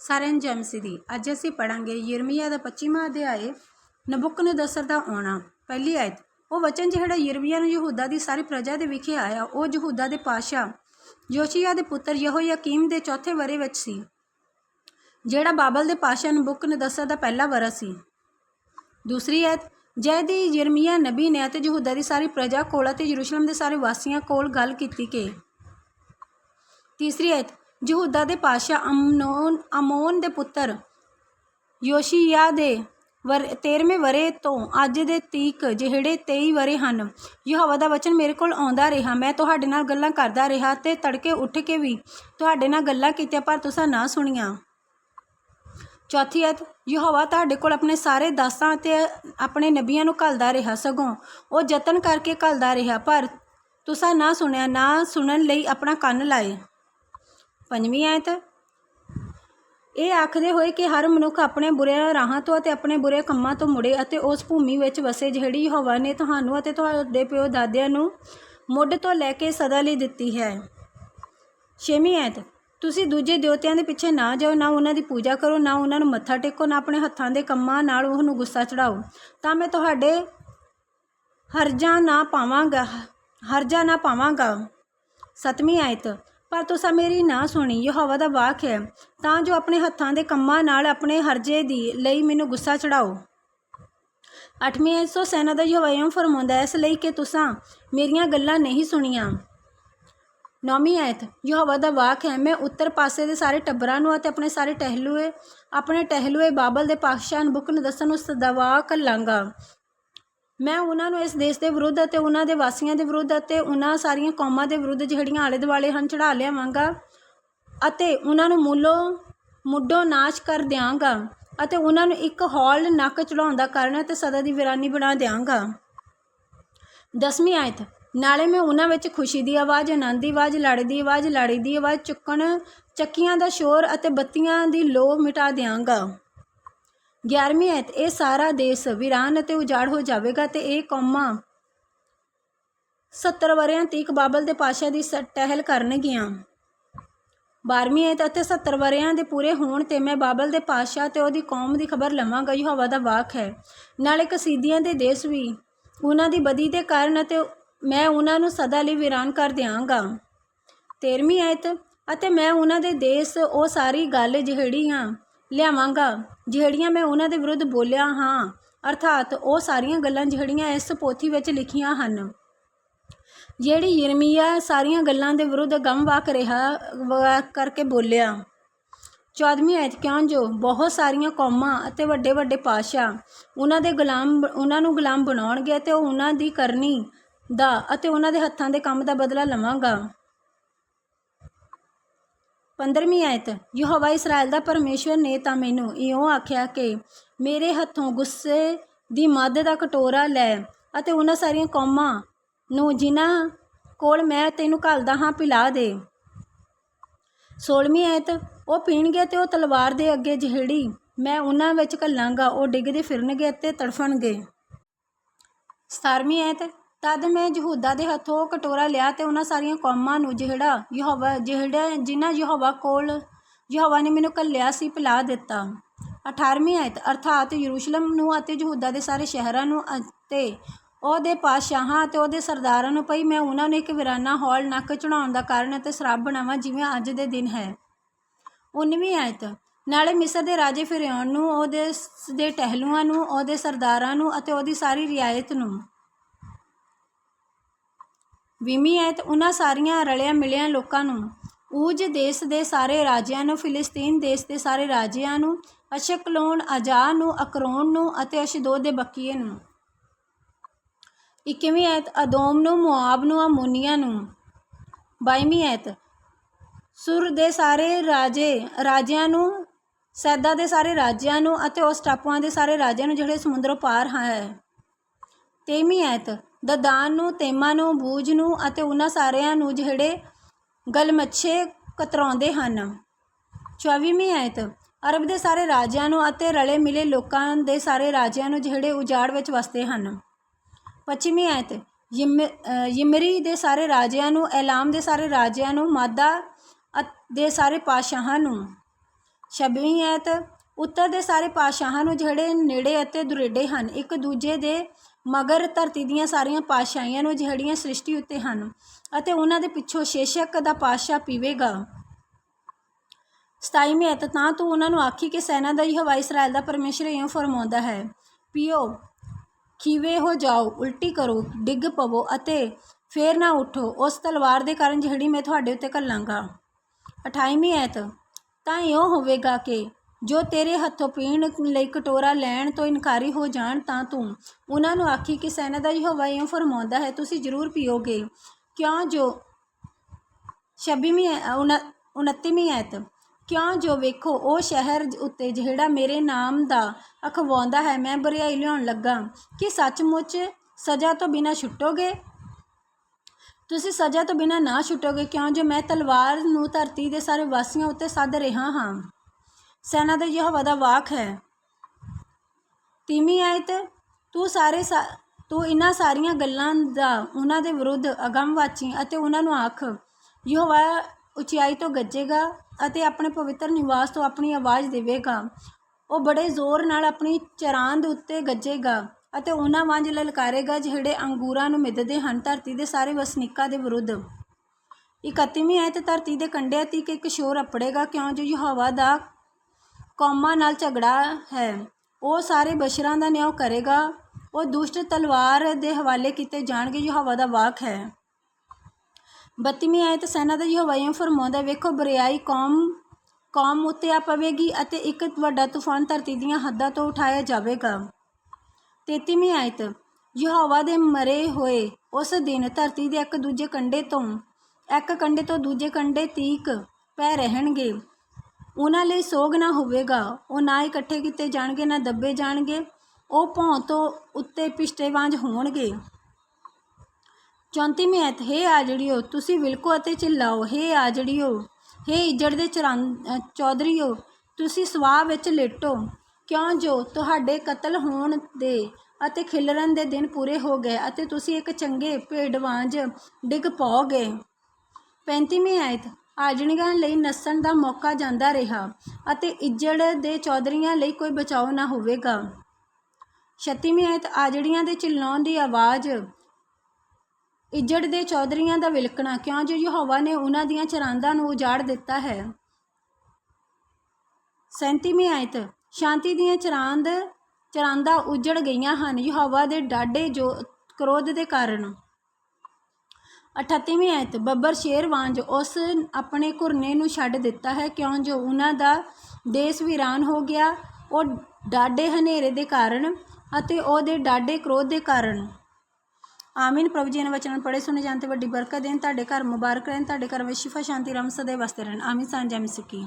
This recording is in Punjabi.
ਸਾਰਿਆਂ ਨੂੰ ਜੈ ਦੀ। ਅੱਜ ਅਸੀਂ ਪੜਾਂਗੇ ਯਿਰਮੀਆ ਦਾ 25ਵਾਂ ਅਧਿਆਏ ਨਬੁਕਨੇਦਸਰ ਦਾ ਆਉਣਾ, ਪਹਿਲੀ ਆਇਤ। ਉਹ ਵਚਨ ਜਿਹੜਾ ਯਿਰਮੀਆ ਨੂੰ ਯਹੂਦਾ ਦੀ ਸਾਰੀ ਪ੍ਰਜਾ ਦੇ ਵਿਖੇ ਆਇਆ, ਉਹ ਯਹੂਦਾ ਦੇ ਪਾਸ਼ਾ ਯੋਸ਼ੀਆ ਦੇ ਪੁੱਤਰ ਯਹੋਯਾਕੀਮ ਦੇ ਚੌਥੇ ਵਰੇ ਵਿੱਚ ਸੀ, ਜਿਹੜਾ ਬਾਬਲ ਦੇ ਪਾਸ਼ਾ ਨਬੁਕਨੇਦਸਰ ਦਾ ਪਹਿਲਾ ਵਰਾ ਸੀ। ਦੂਸਰੀ ਆਇਤ ਜਦ ਹੀ ਯਿਰਮੀਆ ਨਬੀ ਨੇ ਅਤੇ ਯਹੂਦਾ ਦੀ ਸਾਰੀ ਪ੍ਰਜਾ ਕੋਲ ਅਤੇ ਯਰੂਸ਼ਲਮ ਦੇ ਸਾਰੇ ਵਾਸੀਆਂ ਕੋਲ ਗੱਲ ਕੀਤੀ ਕਿ। ਤੀਸਰੀ ਆਇਤ ਯਹੂਦਾ ਦੇ ਪਾਤਸ਼ਾਹ ਅਮਨੋਨ, ਅਮੋਨ ਦੇ ਪੁੱਤਰ ਯੋਸ਼ੀਆ ਦੇ ਵਰ 13ਵੇਂ ਵਰੇ ਤੋਂ ਅੱਜ ਦੇ ਤੀਕ ਜਿਹੜੇ 23 ਵਰੇ ਹਨ, ਯਹੋਵਾ ਦਾ ਵਚਨ ਮੇਰੇ ਕੋਲ ਆਉਂਦਾ ਰਿਹਾ। ਮੈਂ ਤੁਹਾਡੇ ਨਾਲ ਗੱਲਾਂ ਕਰਦਾ ਰਿਹਾ ਤੇ ਤੜਕੇ ਉੱਠ ਕੇ ਵੀ ਤੁਹਾਡੇ ਨਾਲ ਗੱਲਾਂ ਕੀਤੀਆਂ, ਪਰ ਤੁਸੀਂ ਨਾ ਸੁਣੀਆਂ। ਚੌਥੀ ਐਤ ਯਹੋਵਾ ਤੁਹਾਡੇ ਕੋਲ ਆਪਣੇ ਸਾਰੇ ਦਾਸਾਂ ਅਤੇ ਆਪਣੇ ਨਬੀਆਂ ਨੂੰ ਘਲਦਾ ਰਿਹਾ, ਸਗੋਂ ਉਹ ਯਤਨ ਕਰਕੇ ਘਲਦਾ ਰਿਹਾ, ਪਰ ਤੁਸੀਂ ਨਾ ਸੁਣਿਆ, ਨਾ ਸੁਣਨ ਲਈ ਆਪਣਾ ਕੰਨ ਲਾਏ। ਪੰਜਵੀਂ ਆਇਤ। ਇਹ ਆਖਦੇ ਹੋਏ ਕਿ ਹਰ ਮਨੁੱਖ ਆਪਣੇ ਬੁਰੇ ਰਾਹਾਂ ਤੋਂ ਅਤੇ ਆਪਣੇ ਬੁਰੇ ਕੰਮਾਂ ਤੋਂ ਮੁੜੇ ਅਤੇ ਉਸ ਭੂਮੀ ਵਿੱਚ ਵਸੇ ਜਿਹੜੀ ਹਵਾ ਨੇ ਤੁਹਾਨੂੰ ਅਤੇ ਤੁਹਾਡੇ ਪਿਓ ਦਾਦਿਆਂ ਨੂੰ ਮੁੱਢ ਤੋਂ ਲੈ ਕੇ ਸਦਾ ਲਈ ਦਿੱਤੀ ਹੈ। ਛੇਵੀਂ ਆਇਤ। ਤੁਸੀਂ ਦੂਜੇ ਦੇਵਤਿਆਂ ਦੇ ਪਿੱਛੇ ਨਾ ਜਾਓ, ਨਾ ਉਹਨਾਂ ਦੀ ਪੂਜਾ ਕਰੋ, ਨਾ ਉਹਨਾਂ ਨੂੰ ਮੱਥਾ ਟੇਕੋ, ਨਾ ਆਪਣੇ ਹੱਥਾਂ ਦੇ ਕੰਮਾਂ ਨਾਲ ਉਹਨੂੰ ਗੁੱਸਾ ਚੜਾਓ ਤਾਂ ਮੈਂ ਤੁਹਾਡੇ ਹਰਜਾਂ ਨਾ ਪਾਵਾਂਗਾ, ਹਰਜਾਂ ਨਾ ਪਾਵਾਂਗਾ। ਸਤਵੀਂ ਆਇਤ। ਪਰ ਤੁਸਾਂ ਮੇਰੀ ਨਾ ਸੁਣੀ, ਯਹੋਵਾ ਦਾ ਵਾਕ ਹੈ, ਤਾਂ ਜੋ ਆਪਣੇ ਹੱਥਾਂ ਦੇ ਕੰਮਾਂ ਨਾਲ ਆਪਣੇ ਹਰਜੇ ਦੀ ਲਈ ਮੈਨੂੰ ਗੁੱਸਾ ਚੜਾਓ। ਅੱਠਵੀਂ ਆਇਤ ਸੋ ਸੈਨਾ ਦਾ ਯਹੋਵਾ ਫਰਮਾਉਂਦਾ ਇਸ ਲਈ ਕਿ ਤੁਸਾਂ ਮੇਰੀਆਂ ਗੱਲਾਂ ਨਹੀਂ ਸੁਣੀਆਂ। ਨੌਵੀਂ ਆਇਤ, ਯਹੋਵਾ ਦਾ ਵਾਕ ਹੈ, ਮੈਂ ਉੱਤਰ ਪਾਸੇ ਦੇ ਸਾਰੇ ਟੱਬਰਾਂ ਨੂੰ ਅਤੇ ਆਪਣੇ ਸਾਰੇ ਟਹਿਲੂਏ, ਆਪਣੇ ਟਹਿਲੂਏ ਬਾਬਲ ਦੇ ਪਾਤਸ਼ਾਹ ਨਬੁਕਨਦਸਰ ਨੂੰ ਕਰ ਲਾਂਗਾ। ਮੈਂ ਉਹਨਾਂ ਨੂੰ ਇਸ ਦੇਸ਼ ਦੇ ਵਿਰੁੱਧ ਅਤੇ ਉਹਨਾਂ ਦੇ ਵਾਸੀਆਂ ਦੇ ਵਿਰੁੱਧ ਅਤੇ ਉਹਨਾਂ ਸਾਰੀਆਂ ਕੌਮਾਂ ਦੇ ਵਿਰੁੱਧ ਜਿਹੜੀਆਂ ਆਲੇ ਦੁਆਲੇ ਹਨ ਚੜ੍ਹਾ ਲਿਆਵਾਂਗਾ ਅਤੇ ਉਹਨਾਂ ਨੂੰ ਮੂਲੋਂ ਮੁੱਢੋਂ ਨਾਸ਼ ਕਰ ਦਿਆਂਗਾ ਅਤੇ ਉਹਨਾਂ ਨੂੰ ਇੱਕ ਹੌਲ ਨੱਕ ਚੜਾਉਣ ਦਾ ਕਾਰਨ ਅਤੇ ਸਦਾ ਦੀ ਵਿਰਾਨੀ ਬਣਾ ਦਿਆਂਗਾ। ਦਸਵੀਂ ਆਇਤ, ਨਾਲੇ ਮੈਂ ਉਹਨਾਂ ਵਿੱਚ ਖੁਸ਼ੀ ਦੀ ਆਵਾਜ਼, ਆਨੰਦ ਦੀ ਆਵਾਜ਼, ਲਾੜੇ ਦੀ ਆਵਾਜ਼, ਲਾੜੀ ਦੀ ਆਵਾਜ਼ ਚੁੱਕਣ, ਚੱਕੀਆਂ ਦਾ ਸ਼ੋਰ ਅਤੇ ਬੱਤੀਆਂ ਦੀ ਲੋ ਮਿਟਾ ਦਿਆਂਗਾ। 11ਵੀਂ ਐਤ, ਇਹ ਸਾਰਾ ਦੇਸ਼ ਵੀਰਾਨ ਅਤੇ ਉਜਾੜ ਹੋ ਜਾਵੇਗਾ ਤੇ ਇਹ ਕੌਮਾਂ 70 ਵਰਿਆਂ ਤੀਕ ਬਾਬਲ ਦੇ ਪਾਸ਼ਾ ਦੀ ਸ- ਟਹਿਲ ਕਰਨਗੀਆਂ। 12ਵੀਂ ਐਤ ਅਤੇ 70 ਵਰਿਆਂ ਦੇ ਪੂਰੇ ਹੋਣ ਤੇ ਮੈਂ ਬਾਬਲ ਦੇ ਪਾਸ਼ਾ ਤੇ ਉਹਦੀ ਕੌਮ ਦੀ ਖਬਰ ਲਵਾਂਗਾ ਹਵਾ ਦਾ ਵਾਕ ਹੈ। ਨਾਲੇ ਕਸੀਦੀਆਂ ਦੇ ਦੇਸ਼ ਵੀ ਉਹਨਾਂ ਦੀ ਬਦੀ ਦੇ ਕਾਰਨ ਅਤੇ ਮੈਂ ਉਹਨਾਂ ਨੂੰ ਸਦਾ ਲਈ ਵੀਰਾਨ ਕਰ ਦਿਆਂਗਾ। 13ਵੀਂ ਐਤ ਅਤੇ ਮੈਂ ਉਹਨਾਂ ਦੇ ਦੇਸ਼, ਉਹ ਸਾਰੀ ਗੱਲ ਜਿਹੜੀ ਹਾਂ, ਲਿਆਵਾਂਗਾ। ਜਿਹੜੀਆਂ ਮੈਂ ਉਹਨਾਂ ਦੇ ਵਿਰੁੱਧ ਬੋਲਿਆ ਹਾਂ, ਅਰਥਾਤ ਉਹ ਸਾਰੀਆਂ ਗੱਲਾਂ ਜਿਹੜੀਆਂ ਇਸ ਪੋਥੀ ਵਿੱਚ ਲਿਖੀਆਂ ਹਨ। ਜਿਹੜੀ ਯਿਰਮੀਆ ਸਾਰੀਆਂ ਗੱਲਾਂ ਦੇ ਵਿਰੁੱਧ ਗਮ ਵਾਕ ਰਿਹਾ ਵਾ- ਕਰਕੇ ਬੋਲਿਆ 14ਵੀਂ ਆਇਤ ਕਿਉਂ ਜੋ? ਬਹੁਤ ਸਾਰੀਆਂ ਕੌਮਾਂ ਅਤੇ ਵੱਡੇ ਵੱਡੇ ਪਾਸ਼ਾ ਉਹਨਾਂ ਦੇ ਗੁਲਾਮ ਉਹਨਾਂ ਨੂੰ ਗੁਲਾਮ ਬਣਾਉਣਗੇ ਤੇ ਉਹ ਉਹਨਾਂ ਦੀ ਕਰਨੀ ਦਾ ਅਤੇ ਉਹਨਾਂ ਦੇ ਹੱਥਾਂ ਦੇ ਕੰਮ ਦਾ ਬਦਲਾ ਲਵਾਂਗਾ। 15ਵੀਂ ਆਇਤ, ਯਹੋਵਾ ਇਸਰਾਇਲ ਦਾ ਪਰਮੇਸ਼ਵਰ ਨੇ ਤਾਂ ਮੈਨੂੰ ਇਉਂ ਆਖਿਆ ਕਿ ਮੇਰੇ ਹੱਥੋਂ ਗੁੱਸੇ ਦੀ ਮੱਧ ਦਾ ਕਟੋਰਾ ਲੈ ਅਤੇ ਉਹਨਾਂ ਸਾਰੀਆਂ ਕੌਮਾਂ ਨੂੰ ਜਿਨ੍ਹਾਂ ਕੋਲ ਮੈਂ ਤੈਨੂੰ ਘੱਲਦਾ ਹਾਂ ਪਿਲਾ ਦੇ। 16ਵੀਂ ਆਇਤ, ਉਹ ਪੀਣਗੇ ਤੇ ਉਹ ਤਲਵਾਰ ਦੇ ਅੱਗੇ ਜਿਹੜੀ ਮੈਂ ਉਹਨਾਂ ਵਿੱਚ ਘੱਲਾਂਗਾ, ਉਹ ਡਿੱਗਦੇ ਫਿਰਨਗੇ ਅਤੇ ਤੜਫਣਗੇ। 17ਵੀਂ ਆਇਤ ਤਦ ਮੈਂ ਯਹੂਦਾ ਦੇ ਹੱਥੋਂ ਕਟੋਰਾ ਲਿਆ ਅਤੇ ਉਹਨਾਂ ਸਾਰੀਆਂ ਕੌਮਾਂ ਨੂੰ ਜਿਹੜਾ ਯਹੋਵਾ, ਜਿਹੜਾ ਜਿਨ੍ਹਾਂ ਯਹੋਵਾ ਕੋਲ ਯਹੋਵਾ ਨੇ ਮੈਨੂੰ ਘੱਲਿਆ ਸੀ, ਪਿਲਾ ਦਿੱਤਾ। 18ਵੀਂ ਆਇਤ, ਅਰਥਾਤ ਯਰੂਸ਼ਲਮ ਨੂੰ ਅਤੇ ਯਹੂਦਾ ਦੇ ਸਾਰੇ ਸ਼ਹਿਰਾਂ ਨੂੰ ਅਤੇ ਉਹਦੇ ਪਾਤਸ਼ਾਹਾਂ ਅਤੇ ਉਹਦੇ ਸਰਦਾਰਾਂ ਨੂੰ ਪਈ ਮੈਂ ਉਹਨਾਂ ਨੂੰ ਇੱਕ ਵਿਰਾਨਾ ਹਾਲ, ਨੱਕ ਚੜਾਉਣ ਦਾ ਕਾਰਨ ਅਤੇ ਸ਼ਰਾਬ ਬਣਾਵਾਂ ਜਿਵੇਂ ਅੱਜ ਦੇ ਦਿਨ ਹੈ। 19ਵੀਂ ਆਇਤ, ਨਾਲੇ ਮਿਸਰ ਦੇ ਰਾਜੇ ਫਿਰੌਨ ਨੂੰ, ਉਹਦੇ ਸ- ਦੇ ਟਹਿਲੂਆਂ ਨੂੰ, ਉਹਦੇ ਸਰਦਾਰਾਂ ਨੂੰ ਅਤੇ ਉਹਦੀ ਸਾਰੀ ਰਿਆਇਤ ਨੂੰ। ਵੀਹਵੀਂ ਆਇਤ ਉਹਨਾਂ ਸਾਰੀਆਂ ਰਲਿਆਂ ਮਿਲਿਆਂ ਲੋਕਾਂ ਨੂੰ। ਊਜ ਦੇਸ਼ ਦੇ ਸਾਰੇ ਰਾਜਿਆਂ ਨੂੰ, ਫਿਲਿਸਤੀਨ ਦੇਸ਼ ਦੇ ਸਾਰੇ ਰਾਜਿਆਂ ਨੂੰ ਅਸ਼ਕਲੋਨ ਅਜਾ ਨੂੰ, ਅਕਰੋਨ ਨੂੰ ਅਤੇ ਅਸ਼ਦੋਦ ਦੇ ਬਕੀਏ ਨੂੰ। ਇੱਕੀਵੀਂ ਐਤ ਅਦੋਮ ਨੂੰ, ਮੁਆਬ ਨੂੰ, ਅਮੋਨੀਆ ਨੂੰ। ਬਾਈਵੀਂ ਐਤ ਸੁਰ ਦੇ ਸਾਰੇ ਰਾਜੇ, ਰਾਜਿਆਂ ਨੂੰ, ਸੈਦਾ ਦੇ ਸਾਰੇ ਰਾਜਿਆਂ ਨੂੰ ਅਤੇ ਉਸ ਟਾਪੂਆਂ ਦੇ ਸਾਰੇ ਰਾਜਿਆਂ ਨੂੰ ਜਿਹੜੇ ਸਮੁੰਦਰੋਂ ਪਾਰ ਹੈ। ਤੇਵੀਂ ਐਤ ਦਦਾਨ ਨੂੰ, ਤੇਮਾ ਨੂੰ, ਬੂਝ ਨੂੰ ਅਤੇ ਉਹਨਾਂ ਸਾਰਿਆਂ ਨੂੰ ਜਿਹੜੇ ਗਲਮੱਛੇ ਕਤਰਾਉਂਦੇ ਹਨ। ਚੌਵੀਵੀਂ ਆਇਤ। ਅਰਬ ਦੇ ਸਾਰੇ ਰਾਜਿਆਂ ਨੂੰ ਅਤੇ ਰਲੇ ਮਿਲੇ ਲੋਕਾਂ ਦੇ ਸਾਰੇ ਰਾਜਿਆਂ ਨੂੰ ਜਿਹੜੇ ਉਜਾੜ ਵਿੱਚ ਵਸਦੇ ਹਨ। ਪੱਚੀਵੀਂ ਆਇਤ। ਯਿਮ ਯਿਮਰੀ ਦੇ ਸਾਰੇ ਰਾਜਿਆਂ ਨੂੰ, ਐਲਾਮ ਦੇ ਸਾਰੇ ਰਾਜਿਆਂ ਨੂੰ, ਮਾਦਾ ਦੇ ਸਾਰੇ ਪਾਤਸ਼ਾਹਾਂ ਨੂੰ। ਛੱਬਵੀਂ ਐਤ ਉੱਤਰ ਦੇ ਸਾਰੇ ਪਾਤਸ਼ਾਹਾਂ ਨੂੰ ਜਿਹੜੇ ਨੇੜੇ ਅਤੇ ਦੁਰੇਡੇ ਹਨ, ਇੱਕ ਦੂਜੇ ਦੇ ਮਗਰ ਧਰਤੀ ਦੀਆਂ ਸਾਰੀਆਂ ਪਾਤਸ਼ਾਹੀਆਂ ਨੂੰ ਜਿਹੜੀਆਂ ਸ੍ਰਿਸ਼ਟੀ ਉੱਤੇ ਹਨ ਅਤੇ ਉਹਨਾਂ ਦੇ ਪਿੱਛੋਂ ਸ਼ੇਸ਼ਕ ਦਾ ਪਾਤਸ਼ਾਹ ਪੀਵੇਗਾ। ਸਤਾਈਵੀਂ ਐਤ ਤਾਂ ਤੂੰ ਉਹਨਾਂ ਨੂੰ ਆਖੀ ਕਿ ਸੈਨਾ ਦਾ ਯਹੋਵਾ ਇਸਰਾਇਲ ਦਾ ਪਰਮੇਸ਼ਰ ਇਉਂ ਫਰਮਾਉਂਦਾ ਹੈ, ਪੀਓ, ਖੀਵੇ ਹੋ ਜਾਓ, ਉਲਟੀ ਕਰੋ, ਡਿੱਗ ਪਵੋ ਅਤੇ ਫੇਰ ਨਾ ਉਠੋ, ਉਸ ਤਲਵਾਰ ਦੇ ਕਾਰਨ ਜਿਹੜੀ ਮੈਂ ਤੁਹਾਡੇ ਉੱਤੇ ਘੱਲਾਂਗਾ। 28ਵੀਂ ਐਤ ਤਾਂ ਇਉਂ ਹੋਵੇਗਾ ਕਿ ਜੋ ਤੇਰੇ ਹੱਥੋਂ ਪੀਣ ਲਈ ਕਟੋਰਾ ਲੈਣ ਤੋਂ ਇਨਕਾਰੀ ਹੋ ਜਾਣ ਤਾਂ ਤੂੰ ਉਹਨਾਂ ਨੂੰ ਆਖੀ ਕਿ ਸੈਨਾ ਦਾ ਯਹੋਵਾ ਇਉਂ ਫਰਮਾਉਂਦਾ ਹੈ, ਤੁਸੀਂ ਜ਼ਰੂਰ ਪੀਓਗੇ। ਕਿਉਂ ਜੋ ਛੱਬੀਵੀਂ ਐ- ਉਨ- ਉਨੱਤੀਵੀਂ ਐਤ। ਕਿਉਂ ਜੋ ਵੇਖੋ, ਉਹ ਸ਼ਹਿਰ ਉੱਤੇ ਜਿਹੜਾ ਮੇਰੇ ਨਾਮ ਦਾ ਅਖਵਾਉਂਦਾ ਹੈ, ਮੈਂ ਬਰਿਆਈ ਲਿਆਉਣ ਲੱਗਾ। ਕਿ ਸੱਚਮੁੱਚ ਸਜ਼ਾ ਤੋਂ ਬਿਨਾਂ ਛੁੱਟੋਗੇ? ਤੁਸੀਂ ਸਜ਼ਾ ਤੋਂ ਬਿਨਾਂ ਨਾ ਛੁੱਟੋਗੇ, ਕਿਉਂ ਜੋ ਮੈਂ ਤਲਵਾਰ ਨੂੰ ਧਰਤੀ ਦੇ ਸਾਰੇ ਵਾਸੀਆਂ ਉੱਤੇ ਸੱਦ ਰਿਹਾ ਹਾਂ। ਸੈਨਾ ਦਾ ਯਹੋਵਾ ਦਾ ਵਾਕ ਹੈ। ਤੀਵੀਂ ਆਇਤ, ਤੂੰ ਸਾਰੇ ਤੂੰ ਇਹਨਾਂ ਸਾਰੀਆਂ ਗੱਲਾਂ ਦਾ ਉਹਨਾਂ ਦੇ ਵਿਰੁੱਧ ਅਗੰਮ ਵਾਚੀ ਅਤੇ ਉਹਨਾਂ ਨੂੰ ਆਖ, ਯਹੋਵਾ ਉਚਾਈ ਤੋਂ ਗੱਜੇਗਾ ਅਤੇ ਆਪਣੇ ਪਵਿੱਤਰ ਨਿਵਾਸ ਤੋਂ ਆਪਣੀ ਆਵਾਜ਼ ਦੇਵੇਗਾ। ਉਹ ਬੜੇ ਜ਼ੋਰ ਨਾਲ ਆਪਣੀ ਚਰਾਂਦ ਉੱਤੇ ਗੱਜੇਗਾ ਅਤੇ ਉਹਨਾਂ ਵਾਂਝ ਲਲਕਾਰੇਗਾ ਜਿਹੜੇ ਅੰਗੂਰਾਂ ਨੂੰ ਮਿੱਧਦੇ ਹਨ ਧਰਤੀ ਦੇ ਸਾਰੇ ਵਸਨੀਕਾਂ ਦੇ ਵਿਰੁੱਧ। ਇਕੱਤਵੀਂ ਆਇਤ, ਧਰਤੀ ਦੇ ਕੰਢਿਆਂ ਤੀਕ ਇੱਕ ਸ਼ੋਰ ਅਪੜੇਗਾ ਕਿਉਂ? ਜੋ ਯਹੋਵਾ ਦਾ ਕੌਮਾਂ ਨਾਲ ਝਗੜਾ ਹੈ। ਉਹ ਸਾਰੇ ਬਸ਼ਰਾਂ ਦਾ ਨਿਆਂ ਕਰੇਗਾ। ਉਹ ਦੁਸ਼ਟ ਤਲਵਾਰ ਦੇ ਹਵਾਲੇ ਕੀਤੇ ਜਾਣਗੇ। ਯਹੋਵਾ ਦਾ ਵਾਕ ਹੈ। ਬੱਤੀਵੀਂ ਆਇਤ ਸੈਨਾ ਦਾ ਯਹੋਵਾ ਇਉਂ ਫਰਮਾਉਂਦਾ, ਵੇਖੋ, ਬਰਿਆਈ ਕੌਮ ਕੌਮ ਉੱਤੇ ਆ ਪਵੇਗੀ ਅਤੇ ਇੱਕ ਵੱਡਾ ਤੂਫਾਨ ਧਰਤੀ ਦੀਆਂ ਹੱਦਾਂ ਤੋਂ ਉਠਾਇਆ ਜਾਵੇਗਾ। ਤੇਤੀਵੀਂ ਆਇਤ, ਯਹੋਵਾ ਦੇ ਮਰੇ ਹੋਏ ਉਸ ਦਿਨ ਧਰਤੀ ਦੇ ਇੱਕ ਦੂਜੇ ਕੰਢੇ ਤੋਂ, ਇੱਕ ਕੰਢੇ ਤੋਂ ਦੂਜੇ ਕੰਢੇ ਤੀਕ ਪੈ ਰਹਿਣਗੇ। ਉਹਨਾਂ ਲਈ ਸੋਗ ਨਾ ਹੋਵੇਗਾ। ਉਹ ਨਾ ਇਕੱਠੇ ਕੀਤੇ ਜਾਣਗੇ, ਨਾ ਦੱਬੇ ਜਾਣਗੇ। ਉਹ ਭੌਂ ਤੋਂ ਉੱਤੇ ਪਿਸ਼ਟੇ ਵਾਂਝ ਹੋਣਗੇ। ਚੌਂਤੀਵੀਂ ਐਤ ਹੇ ਆਜੜਿਓ, ਤੁਸੀਂ ਵਿਲਕੋ ਅਤੇ ਚਿল্ਲਾਓ ਹੇ ਆਜੜੀਓ, ਹੇ ਇੱਜੜ ਦੇ ਚਰਾਂ ਚੌਧਰੀਓ, ਤੁਸੀਂ ਸਵਾਹ ਵਿੱਚ ਲੇਟੋ। ਕਿਉਂ ਜੋ ਤੁਹਾਡੇ ਕਤਲ ਹੋਣ ਦੇ ਅਤੇ ਖਿਲਰਨ ਦੇ ਦਿਨ ਪੂਰੇ ਹੋ ਗਏ ਅਤੇ ਤੁਸੀਂ ਇੱਕ ਚੰਗੇ ਭੇਡ ਵਾਂਝ ਡਿੱਗ ਪਾਓਗੇ। ਪੈਂਤੀਵੀਂ ਆਇਤ ਆਜਣੀਆਂ ਲਈ ਨੱਸਣ ਦਾ ਮੌਕਾ ਜਾਂਦਾ ਰਿਹਾ ਅਤੇ ਇੱਜੜ ਦੇ ਚੌਧਰੀਆਂ ਲਈ ਕੋਈ ਬਚਾਓ ਨਾ ਹੋਵੇਗਾ। ਛੱਤੀਵੀਂ ਆਇਤ ਆਜੜੀਆਂ ਦੇ ਚਿল্ਲਾਉਣ ਦੀ ਆਵਾਜ਼, ਇੱਜੜ ਦੇ ਚੌਧਰੀਆਂ ਦਾ ਵਿਲਕਣਾ ਕਿਉਂ ਜੋ ਯਹੋਵਾ ਨੇ ਉਹਨਾਂ ਦੀਆਂ ਚਰਾਂਦਾਂ ਨੂੰ ਉਜਾੜ ਦਿੱਤਾ ਹੈ? ਸੈਂਤੀਵੀਂ ਆਇਤ ਸ਼ਾਂਤੀ ਦੀਆਂ ਚਰਾਂਦ, ਚਰਾਂਦਾ ਉਜੜ ਗਈਆਂ ਹਨ, ਯਹੋਵਾ ਦੇ ਡਾਢੇ ਜੋ, ਕ੍ਰੋਧ ਦੇ ਕਾਰਨ। 38ਵੀਂ ਆਇਤ ਬੱਬਰ ਸ਼ੇਰ ਵਾਂਝ ਉਸ ਆਪਣੇ ਘੁਰਨੇ ਨੂੰ ਛੱਡ ਦਿੱਤਾ ਹੈ, ਕਿਉਂ ਜੋ ਉਹਨਾਂ ਦਾ ਦੇਸ਼ ਵੀਰਾਨ ਹੋ ਗਿਆ, ਉਹ ਡਾਢੇ ਹਨੇਰੇ ਦੇ ਕਾਰਨ ਅਤੇ ਉਹਦੇ ਡਾਢੇ ਕ੍ਰੋਧ ਦੇ ਕਾਰਨ। ਆਮੀਨ। ਪ੍ਰਭੂ ਜੀ ਨੇ ਵਚਨ ਪੜੇ ਸੁਣੇ ਜਾਣ ਤੇ ਵੱਡੀ ਬਰਕਤ ਦੇਣ। ਤੁਹਾਡੇ ਘਰ ਮੁਬਾਰਕ ਰਹਿਣ, ਤੁਹਾਡੇ ਘਰ ਵਿੱਚ ਸ਼ਿਫਾ, ਸ਼ਾਂਤੀ ਰਮ ਸਦੇ ਵਸਦੇ ਰਹਿਣ। ਆਮੀਨ। ਸਾਂਝਾ ਮਿਸਕੀ।